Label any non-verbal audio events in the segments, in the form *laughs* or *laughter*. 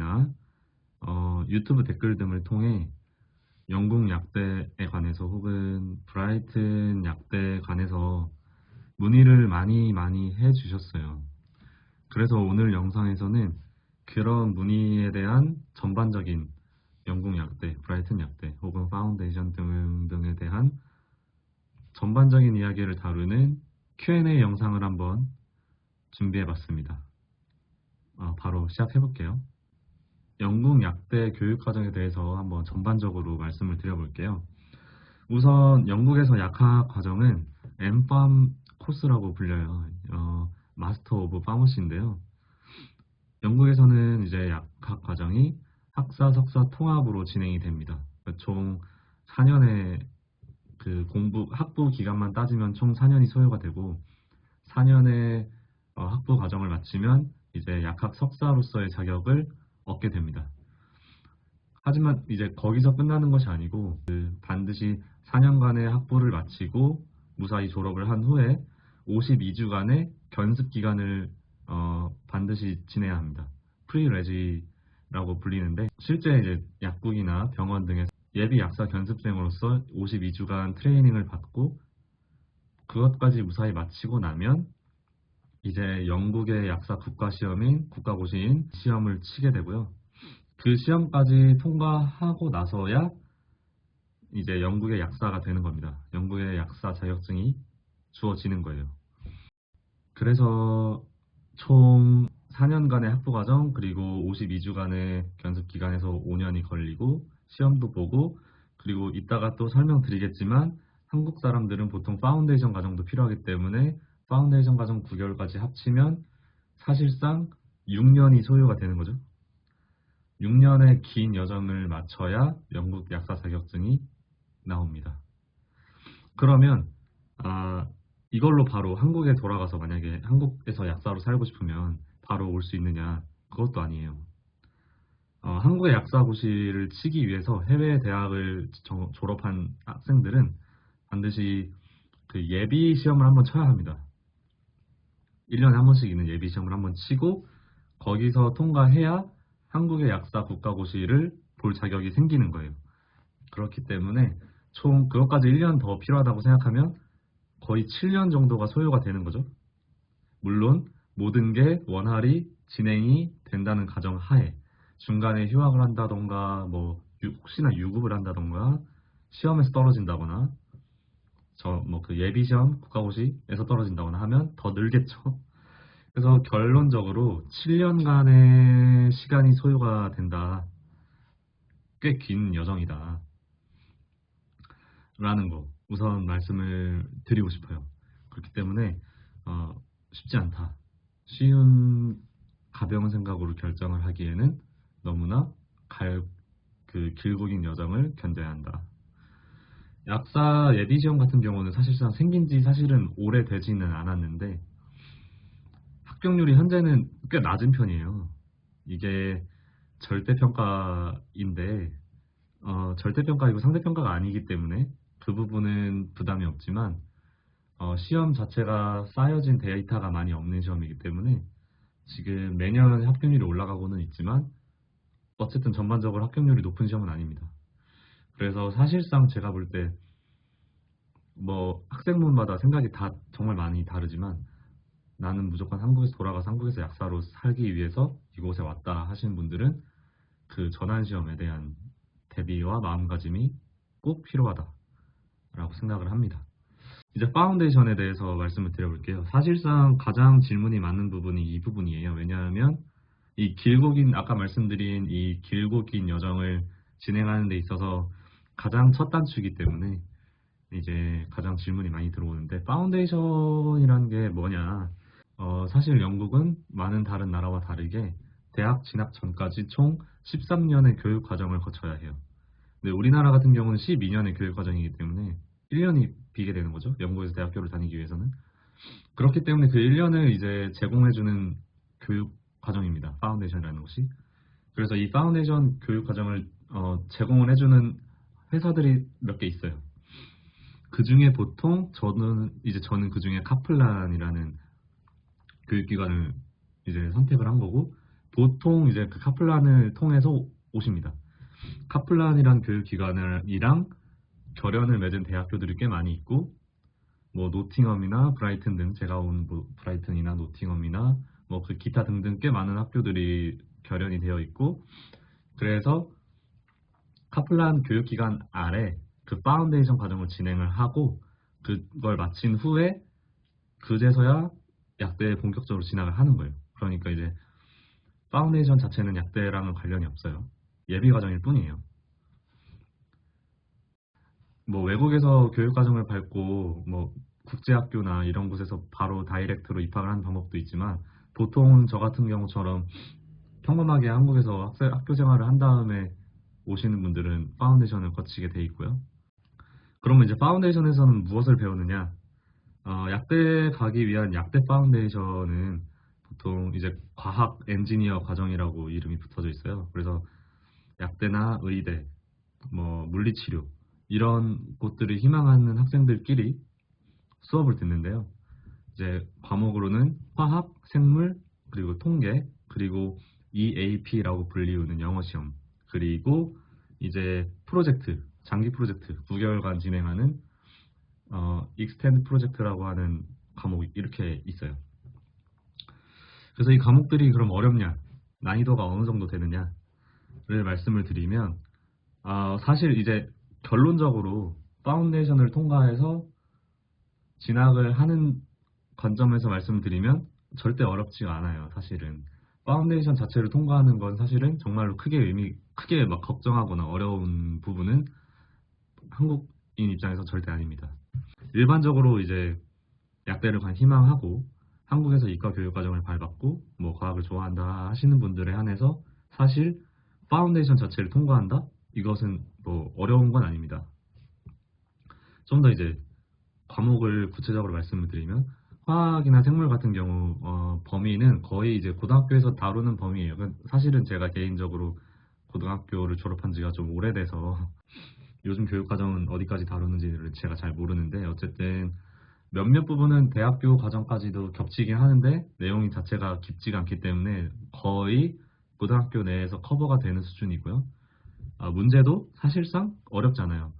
블로그이나 어, 유튜브 댓글 등을 통해 영국 약대에 관해서 혹은 브라이튼 약대에 관해서 문의를 많이 많이 해주셨어요. 그래서 오늘 영상에서는 그런 문의에 대한 전반적인 영국 약대, 브라이튼 약대 혹은 파운데이션 등, 등에 대한 전반적인 이야기를 다루는 Q&A 영상을 한번 준비해 봤습니다. 어, 바로 시작해 볼게요. 영국 약대 교육 과정에 대해서 한번 전반적으로 말씀을 드려볼게요. 우선 영국에서 약학 과정은 엠팜 코스라고 불려요. 어, 마스터 오브 파머시인데요. 영국에서는 이제 약학 과정이 학사, 석사 통합으로 진행이 됩니다. 총 4년의 그 공부, 학부 기간만 따지면 총 4년이 소요가 되고 4년의 어, 학부 과정을 마치면 이제 약학 석사로서의 자격을 얻게 됩니다. 하지만 이제 거기서 끝나는 것이 아니고 그 반드시 4년간의 학부를 마치고 무사히 졸업을 한 후에 52주간의 견습 기간을 어, 반드시 지내야 합니다. 프리레지라고 불리는데 실제 이제 약국이나 병원 등에서 예비 약사 견습생으로서 52주간 트레이닝을 받고 그것까지 무사히 마치고 나면 이제 영국의 약사 국가시험인 국가고시인 시험을 치게 되고요. 그 시험까지 통과하고 나서야 이제 영국의 약사가 되는 겁니다. 영국의 약사 자격증이 주어지는 거예요. 그래서 총 4년간의 학부 과정 그리고 52주간의 견습 기간에서 5년이 걸리고 시험도 보고 그리고 이따가 또 설명드리겠지만 한국 사람들은 보통 파운데이션 과정도 필요하기 때문에 파운데이션 과정 9개월까지 합치면 사실상 6년이 소요가 되는 거죠. 6년의 긴 여정을 마쳐야 영국 약사 자격증이 나옵니다. 그러면 아, 이걸로 바로 한국에 돌아가서 만약에 한국에서 약사로 살고 싶으면 바로 올 수 있느냐 그것도 아니에요. 어, 한국의 약사고시를 치기 위해서 해외 대학을 저- 졸업한 학생들은 반드시 그 예비 시험을 한번 쳐야 합니다. 1년에 한 번씩 있는 예비 시험을 한 번 치고 거기서 통과해야 한국의 약사 국가고시를 볼 자격이 생기는 거예요. 그렇기 때문에 총 그것까지 1년 더 필요하다고 생각하면 거의 7년 정도가 소요가 되는 거죠. 물론 모든 게 원활히 진행이 된다는 가정 하에 중간에 휴학을 한다던가 뭐 유- 혹시나 유급을 한다던가 시험에서 떨어진다거나 저 뭐 그 예비 시험 국가고시에서 떨어진다거나 하면 더 늘겠죠. *laughs* 그래서 결론적으로 7년간의 시간이 소요가 된다. 꽤 긴 여정이다. 라는 거 우선 말씀을 드리고 싶어요. 그렇기 때문에 어, 쉽지 않다. 쉬운 가벼운 생각으로 결정을 하기에는 너무나 갈, 그 길고 긴 여정을 견뎌야 한다. 약사 예비 시험 같은 경우는 사실상 생긴 지 사실은 오래 되지는 않았는데 합격률이 현재는 꽤 낮은 편이에요. 이게 절대평가인데 어, 절대평가이고 상대평가가 아니기 때문에 그 부분은 부담이 없지만 어, 시험 자체가 쌓여진 데이터가 많이 없는 시험이기 때문에 지금 매년 합격률이 올라가고는 있지만 어쨌든 전반적으로 합격률이 높은 시험은 아닙니다. 그래서 사실상 제가 볼 때 뭐 학생분마다 생각이 다 정말 많이 다르지만 나는 무조건 한국에서 돌아가서 한국에서 약사로 살기 위해서 이곳에 왔다 하시는 분들은 그 전환 시험에 대한 대비와 마음가짐이 꼭 필요하다라고 생각을 합니다. 이제 파운데이션에 대해서 말씀을 드려볼게요. 사실상 가장 질문이 많은 부분이 이 부분이에요. 왜냐하면 이 길고 긴 아까 말씀드린 이 길고 긴 여정을 진행하는 데 있어서 가장 첫 단추이기 때문에 이제 가장 질문이 많이 들어오는데 파운데이션이라는 게 뭐냐? 어, 사실 영국은 많은 다른 나라와 다르게 대학 진학 전까지 총 13년의 교육 과정을 거쳐야 해요. 근데 우리나라 같은 경우는 12년의 교육 과정이기 때문에 1년이 비게 되는 거죠. 영국에서 대학교를 다니기 위해서는. 그렇기 때문에 그 1년을 이제 제공해주는 교육 과정입니다. 파운데이션이라는 것이. 그래서 이 파운데이션 교육 과정을 어, 제공을 해주는 회사들이 몇 개 있어요. 그 중에 보통 저는 이제 저는 그 중에 카플란이라는 교육기관을 이제 선택을 한 거고 보통 이제 그 카플란을 통해서 오십니다. 카플란이란 교육기관이랑 결연을 맺은 대학교들이 꽤 많이 있고 뭐 노팅엄이나 브라이튼 등 제가 온 뭐 브라이튼이나 노팅엄이나 뭐 그 기타 등등 꽤 많은 학교들이 결연이 되어 있고 그래서 카플란 교육기관 아래 그 파운데이션 과정을 진행을 하고 그걸 마친 후에 그제서야 약대에 본격적으로 진학을 하는 거예요. 그러니까 이제 파운데이션 자체는 약대랑은 관련이 없어요. 예비 과정일 뿐이에요. 뭐 외국에서 교육 과정을 밟고 뭐 국제학교나 이런 곳에서 바로 다이렉트로 입학을 하는 방법도 있지만 보통 저 같은 경우처럼 평범하게 한국에서 학교 생활을 한 다음에 오시는 분들은 파운데이션을 거치게 돼 있고요. 그러면 이제 파운데이션에서는 무엇을 배우느냐? 어, 약대 가기 위한 약대 파운데이션은 보통 이제 과학 엔지니어 과정이라고 이름이 붙어져 있어요. 그래서 약대나 의대, 뭐 물리치료 이런 곳들을 희망하는 학생들끼리 수업을 듣는데요. 이제 과목으로는 화학, 생물, 그리고 통계, 그리고 EAP라고 불리우는 영어 시험, 그리고 이제 프로젝트, 장기 프로젝트, 9개월간 진행하는 어, 익스텐드 프로젝트라고 하는 과목이 이렇게 있어요. 그래서 이 과목들이 그럼 어렵냐, 난이도가 어느 정도 되느냐를 말씀을 드리면 어, 사실 이제 결론적으로 파운데이션을 통과해서 진학을 하는 관점에서 말씀을 드리면 절대 어렵지가 않아요. 사실은 파운데이션 자체를 통과하는 건 사실은 정말로 크게 의미 크게 막 걱정하거나 어려운 부분은 한국인 입장에서 절대 아닙니다. 일반적으로 이제 약대를 관 희망하고 한국에서 이과 교육 과정을 밟았고 뭐 과학을 좋아한다 하시는 분들에 한해서 사실 파운데이션 자체를 통과한다 이것은 뭐 어려운 건 아닙니다. 좀 더 이제 과목을 구체적으로 말씀을 드리면 화학이나 생물 같은 경우 어, 범위는 거의 이제 고등학교에서 다루는 범위예요. 사실은 제가 개인적으로 고등학교를 졸업한 지가 좀 오래돼서 *laughs* 요즘 교육과정은 어디까지 다루는지를 제가 잘 모르는데 어쨌든 몇몇 부분은 대학교 과정까지도 겹치긴 하는데 내용이 자체가 깊지가 않기 때문에 거의 고등학교 내에서 커버가 되는 수준이고요. 어, 문제도 사실상 어렵잖아요.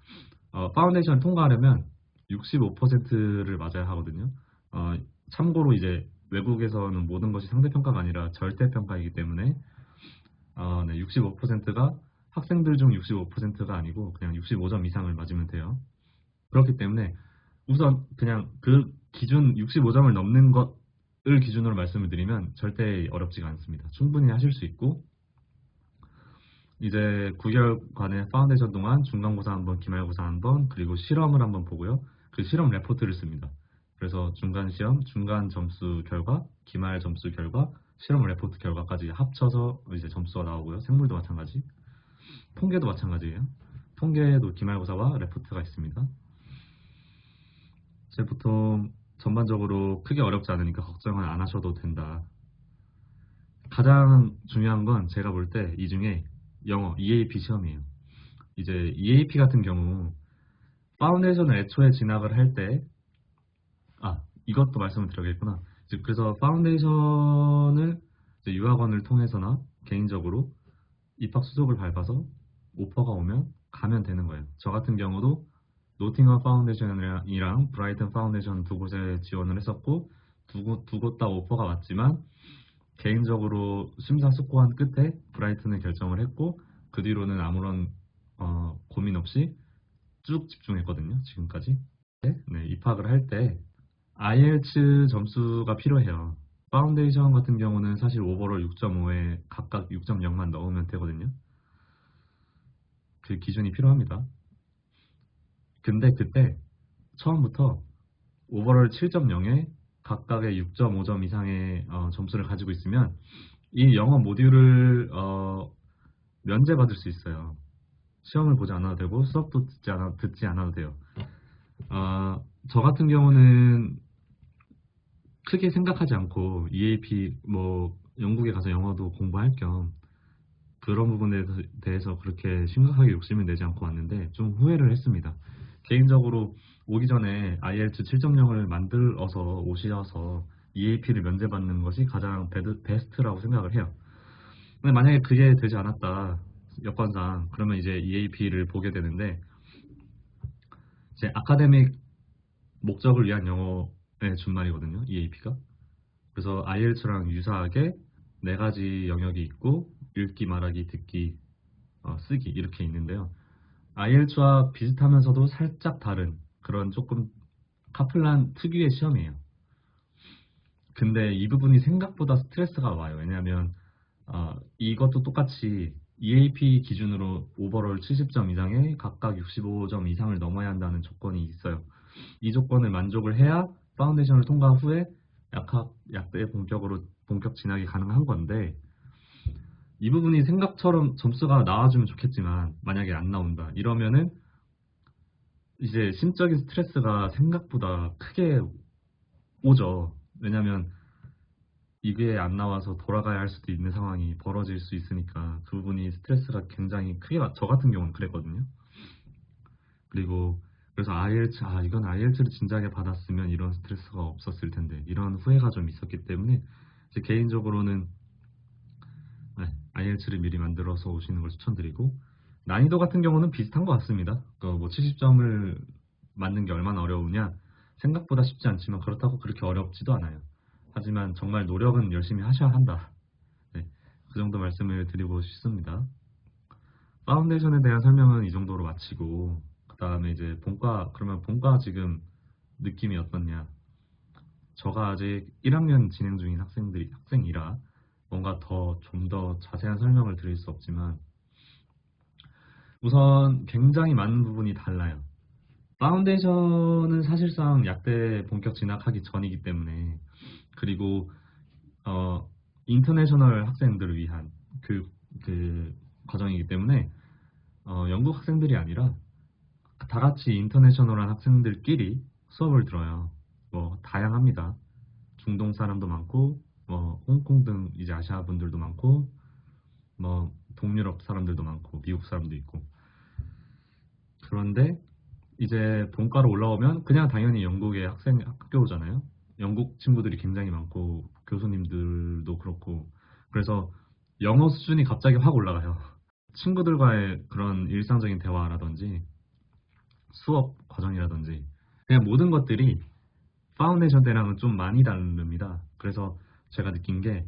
어, 파운데이션을 통과하려면 65%를 맞아야 하거든요. 어, 참고로 이제 외국에서는 모든 것이 상대평가가 아니라 절대평가이기 때문에 어, 네, 65%가 학생들 중 65%가 아니고 그냥 65점 이상을 맞으면 돼요. 그렇기 때문에 우선 그냥 그 기준 65점을 넘는 것을 기준으로 말씀을 드리면 절대 어렵지가 않습니다. 충분히 하실 수 있고 이제 9개월간의 파운데이션 동안 중간고사 한번, 기말고사 한번, 그리고 실험을 한번 보고요. 그 실험 레포트를 씁니다. 그래서 중간 시험, 중간 점수 결과, 기말 점수 결과, 실험 레포트 결과까지 합쳐서 이제 점수가 나오고요. 생물도 마찬가지. 통계도 마찬가지예요. 통계도 기말고사와 레포트가 있습니다. 제 보통 전반적으로 크게 어렵지 않으니까 걱정은 안 하셔도 된다. 가장 중요한 건 제가 볼 때 이 중에 영어 EAP 시험이에요. 이제 EAP 같은 경우 파운데이션을 애초에 진학을 할 때 아 이것도 말씀을 드려야겠구나. 그래서 파운데이션을 유학원을 통해서나 개인적으로 입학 수속을 밟아서 오퍼가 오면 가면 되는 거예요. 저 같은 경우도 노팅엄 파운데이션이랑 브라이튼 파운데이션 두 곳에 지원을 했었고 두 곳 다 오퍼가 왔지만 개인적으로 심사숙고한 끝에 브라이튼을 결정을 했고 그 뒤로는 아무런 어, 고민 없이 쭉 집중했거든요. 지금까지. 네, 입학을 할 때 IELTS 점수가 필요해요. 파운데이션 같은 경우는 사실 오버롤 6.5에 각각 6.0만 넣으면 되거든요. 그 기준이 필요합니다. 근데 그때 처음부터 오버롤 7.0에 각각의 6.5점 이상의 어, 점수를 가지고 있으면 이 영어 모듈을 어, 면제받을 수 있어요. 시험을 보지 않아도 되고 수업도 듣지, 않아, 듣지 않아도 돼요. 어, 저 같은 경우는 크게 생각하지 않고 EAP 뭐 영국에 가서 영어도 공부할 겸 그런 부분에 대해서 그렇게 심각하게 욕심을 내지 않고 왔는데 좀 후회를 했습니다. 개인적으로 오기 전에 IELTS 7.0을 만들어서 오셔서 EAP를 면제받는 것이 가장 베드, 베스트라고 생각을 해요. 근데 만약에 그게 되지 않았다 여건상 그러면 이제 EAP를 보게 되는데 이제 아카데믹 목적을 위한 영어 의 준말이거든요. EAP가. 그래서 IELTS랑 유사하게 네 가지 영역이 있고 읽기, 말하기, 듣기, 어, 쓰기 이렇게 있는데요. IELTS와 비슷하면서도 살짝 다른 그런 조금 카플란 특유의 시험이에요. 근데 이 부분이 생각보다 스트레스가 와요. 왜냐하면 어, 이것도 똑같이 EAP 기준으로 오버롤 70점 이상에 각각 65점 이상을 넘어야 한다는 조건이 있어요. 이 조건을 만족을 해야 파운데이션을 통과 후에 약학, 약대 본격으로 본격 진학이 가능한 건데 이 부분이 생각처럼 점수가 나와주면 좋겠지만 만약에 안 나온다 이러면은 이제 심적인 스트레스가 생각보다 크게 오죠. 왜냐면 이게 안 나와서 돌아가야 할 수도 있는 상황이 벌어질 수 있으니까 그 부분이 스트레스가 굉장히 크게 와- 저 같은 경우는 그랬거든요. 그리고 그래서 IELTS 아 이건 IELTS를 진작에 받았으면 이런 스트레스가 없었을 텐데 이런 후회가 좀 있었기 때문에 제 개인적으로는 네, IELTS를 미리 만들어서 오시는 걸 추천드리고 난이도 같은 경우는 비슷한 것 같습니다. 그뭐 70점을 맞는 게 얼마나 어려우냐 생각보다 쉽지 않지만 그렇다고 그렇게 어렵지도 않아요. 하지만 정말 노력은 열심히 하셔야 한다. 네, 그 정도 말씀을 드리고 싶습니다. 파운데이션에 대한 설명은 이 정도로 마치고 그 다음에 이제 본과 그러면 본과 지금 느낌이 어떻냐? 저가 아직 1학년 진행 중인 학생들이 학생이라 뭔가 더 좀 더 자세한 설명을 드릴 수 없지만 우선 굉장히 많은 부분이 달라요. 파운데이션은 사실상 약대 본격 진학하기 전이기 때문에 그리고 어 인터내셔널 학생들을 위한 그, 그 과정이기 때문에 어, 영국 학생들이 아니라 다 같이 인터내셔널한 학생들끼리 수업을 들어요. 뭐 다양합니다. 중동 사람도 많고 뭐 홍콩 등 이제 아시아 분들도 많고 뭐 동유럽 사람들도 많고 미국 사람도 있고 그런데 이제 본과로 올라오면 그냥 당연히 영국의 학생 학교잖아요. 영국 친구들이 굉장히 많고 교수님들도 그렇고 그래서 영어 수준이 갑자기 확 올라가요. 친구들과의 그런 일상적인 대화라든지 수업 과정이라든지 그냥 모든 것들이 파운데이션 때랑은 좀 많이 다릅니다. 그래서 제가 느낀 게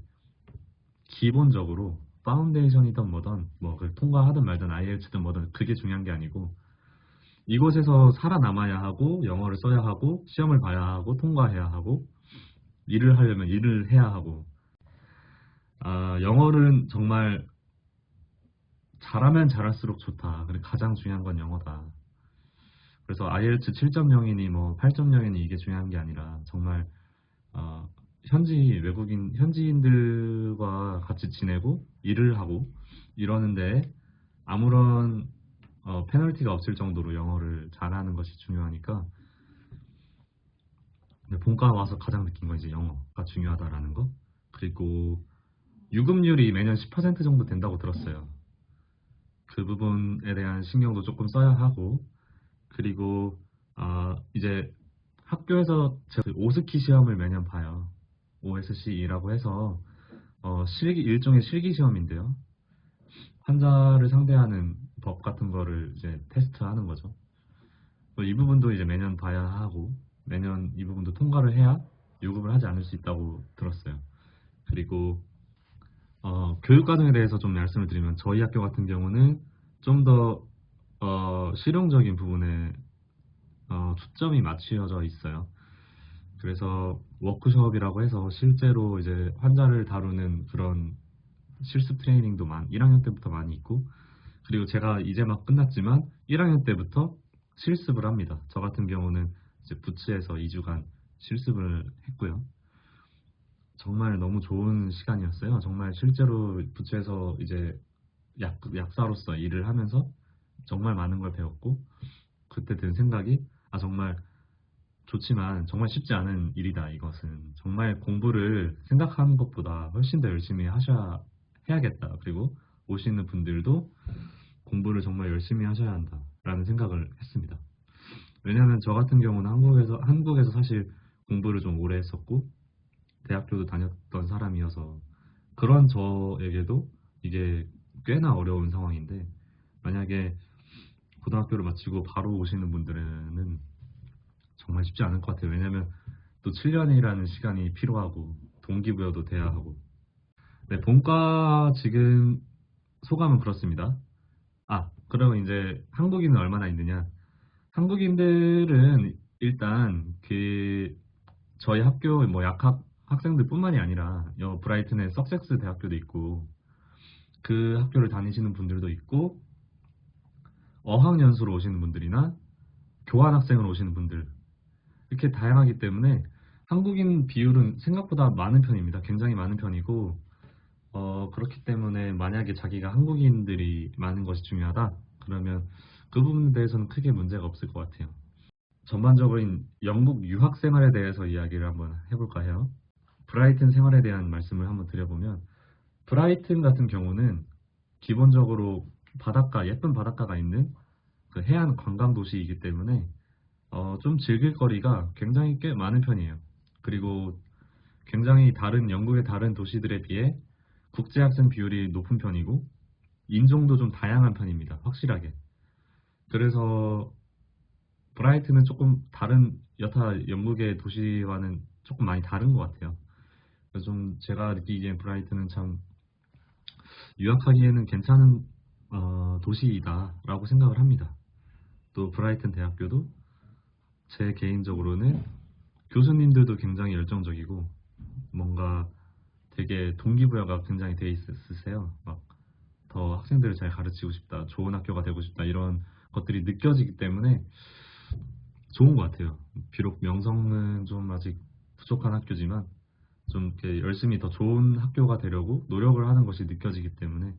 기본적으로 파운데이션이든 뭐든 뭐 그걸 통과하든 말든 IELTS든 뭐든 그게 중요한 게 아니고 이곳에서 살아남아야 하고 영어를 써야 하고 시험을 봐야 하고 통과해야 하고 일을 하려면 일을 해야 하고 아, 영어는 정말 잘하면 잘할수록 좋다. 그리고 가장 중요한 건 영어다. 그래서 IELTS 7.0이니 뭐 8.0이니 이게 중요한 게 아니라 정말 어, 현지 외국인 현지인들과 같이 지내고 일을 하고 이러는데 아무런 어, 페널티가 없을 정도로 영어를 잘하는 것이 중요하니까 본과 와서 가장 느낀 건 이제 영어가 중요하다라는 거 그리고 유급률이 매년 10% 정도 된다고 들었어요. 그 부분에 대한 신경도 조금 써야 하고 그리고 아 이제 학교에서 제가 그 오스키 시험을 매년 봐요. OSCE라고 해서 어, 실기 일종의 실기 시험인데요. 환자를 상대하는 법 같은 거를 이제 테스트하는 거죠. 뭐이 부분도 이제 매년 봐야 하고 매년 이 부분도 통과를 해야 유급을 하지 않을 수 있다고 들었어요. 그리고 어, 교육 과정에 대해서 좀 말씀을 드리면 저희 학교 같은 경우는 좀더 어, 실용적인 부분에 어, 초점이 맞추어져 있어요. 그래서 워크숍이라고 해서 실제로 이제 환자를 다루는 그런 실습 트레이닝도 많, 1학년 때부터 많이 있고, 그리고 제가 이제 막 끝났지만 1학년 때부터 실습을 합니다. 저 같은 경우는 이제 부츠에서 2주간 실습을 했고요. 정말 너무 좋은 시간이었어요. 정말 실제로 부츠에서 이제 약, 약사로서 일을 하면서 정말 많은 걸 배웠고, 그때 든 생각이, 아, 정말 좋지만 정말 쉽지 않은 일이다, 이것은. 정말 공부를 생각하는 것보다 훨씬 더 열심히 하셔야, 해야겠다. 그리고 오시는 분들도 공부를 정말 열심히 하셔야 한다. 라는 생각을 했습니다. 왜냐하면 저 같은 경우는 한국에서, 한국에서 사실 공부를 좀 오래 했었고, 대학교도 다녔던 사람이어서, 그런 저에게도 이게 꽤나 어려운 상황인데 만약에 고등학교를 마치고 바로 오시는 분들은 정말 쉽지 않을 것 같아요. 왜냐면 또 7년이라는 시간이 필요하고 동기부여도 돼야 하고 네, 본과 지금 소감은 그렇습니다. 아, 그러면 이제 한국인은 얼마나 있느냐? 한국인들은 일단 그 저희 학교 뭐 약학 학생들뿐만이 아니라 여 브라이튼의 석섹스 대학교도 있고 그 학교를 다니시는 분들도 있고 어학연수로 오시는 분들이나 교환학생으로 오시는 분들 이렇게 다양하기 때문에 한국인 비율은 생각보다 많은 편입니다. 굉장히 많은 편이고 어, 그렇기 때문에 만약에 자기가 한국인들이 많은 것이 중요하다 그러면 그 부분에 대해서는 크게 문제가 없을 것 같아요. 전반적인 영국 유학 생활에 대해서 이야기를 한번 해볼까 해요. 브라이튼 생활에 대한 말씀을 한번 드려보면 브라이튼 같은 경우는 기본적으로 바닷가 예쁜 바닷가가 있는 그 해안 관광 도시이기 때문에 어, 좀 즐길 거리가 굉장히 꽤 많은 편이에요. 그리고 굉장히 다른 영국의 다른 도시들에 비해 국제 학생 비율이 높은 편이고 인종도 좀 다양한 편입니다. 확실하게. 그래서 브라이튼은 조금 다른 여타 영국의 도시와는 조금 많이 다른 것 같아요. 그래서 좀 제가 느끼기엔 브라이튼은 참 유학하기에는 괜찮은 어, 도시이다라고 생각을 합니다. 또 브라이튼 대학교도 제 개인적으로는 교수님들도 굉장히 열정적이고 뭔가 되게 동기부여가 굉장히 돼 있으세요. 막 더 학생들을 잘 가르치고 싶다, 좋은 학교가 되고 싶다 이런 것들이 느껴지기 때문에 좋은 것 같아요. 비록 명성은 좀 아직 부족한 학교지만 좀 이렇게 열심히 더 좋은 학교가 되려고 노력을 하는 것이 느껴지기 때문에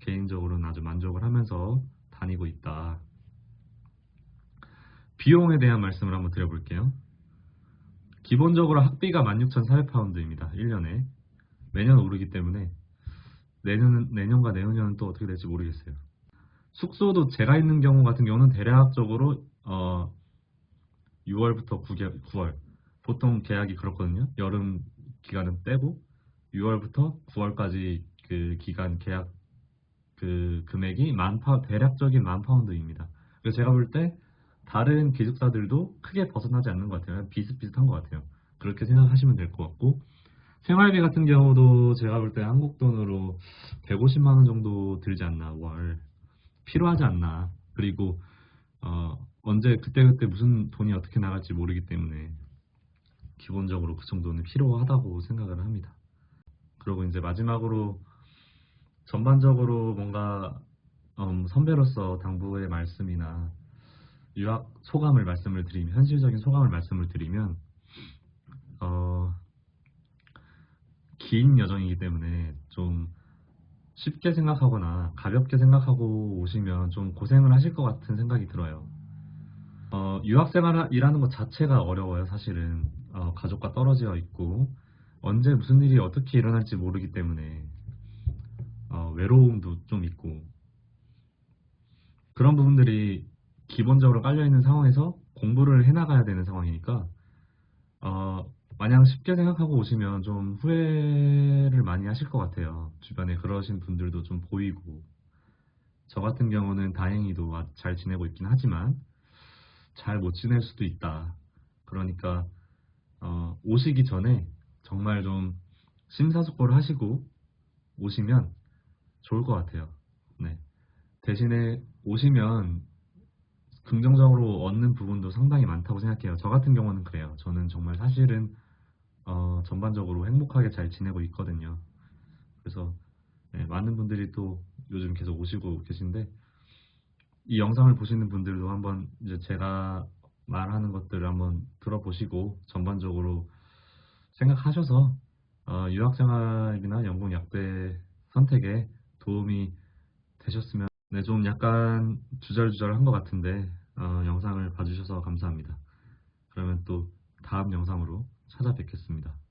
개인적으로는 아주 만족을 하면서 다니고 있다. 비용에 대한 말씀을 한번 드려볼게요. 기본적으로 학비가 16,400파운드입니다. 1년에. 매년 오르기 때문에 내년은, 내년과 내후년은 또 어떻게 될지 모르겠어요. 숙소도 제가 있는 경우 같은 경우는 대략적으로 어, 6월부터 9개, 9월 보통 계약이 그렇거든요. 여름 기간은 빼고 6월부터 9월까지 그 기간 계약 그 금액이 만 파, 대략적인 만 파운드입니다. 그래서 제가 볼 때 다른 기숙사들도 크게 벗어나지 않는 것 같아요. 비슷비슷한 것 같아요. 그렇게 생각하시면 될 것 같고 생활비 같은 경우도 제가 볼 때 한국 돈으로 150만 원 정도 들지 않나 월 필요하지 않나 그리고 어, 언제 그때그때 무슨 돈이 어떻게 나갈지 모르기 때문에 기본적으로 그 정도는 필요하다고 생각을 합니다. 그리고 이제 마지막으로 전반적으로 뭔가 음, 선배로서 당부의 말씀이나 유학 소감을 말씀을 드리면 현실적인 소감을 말씀을 드리면 어, 긴 여정이기 때문에 좀 쉽게 생각하거나 가볍게 생각하고 오시면 좀 고생을 하실 것 같은 생각이 들어요. 어, 유학생활이라는 것 자체가 어려워요, 사실은. 어, 가족과 떨어져 있고, 언제 무슨 일이 어떻게 일어날지 모르기 때문에, 어, 외로움도 좀 있고, 그런 부분들이 기본적으로 깔려있는 상황에서 공부를 해나가야 되는 상황이니까, 어, 마냥 쉽게 생각하고 오시면 좀 후회를 많이 하실 것 같아요. 주변에 그러신 분들도 좀 보이고, 저 같은 경우는 다행히도 아- 잘 지내고 있긴 하지만, 잘 못 지낼 수도 있다. 그러니까 어, 오시기 전에 정말 좀 심사숙고를 하시고 오시면 좋을 것 같아요. 네. 대신에 오시면 긍정적으로 얻는 부분도 상당히 많다고 생각해요. 저 같은 경우는 그래요. 저는 정말 사실은 어, 전반적으로 행복하게 잘 지내고 있거든요. 그래서 네, 많은 분들이 또 요즘 계속 오시고 계신데 이 영상을 보시는 분들도 한번 이제 제가 말하는 것들을 한번 들어보시고 전반적으로 생각하셔서 어, 유학생활이나 영국 약대 선택에 도움이 되셨으면 네, 좀 약간 주절주절한 것 같은데 어, 영상을 봐주셔서 감사합니다. 그러면 또 다음 영상으로 찾아뵙겠습니다.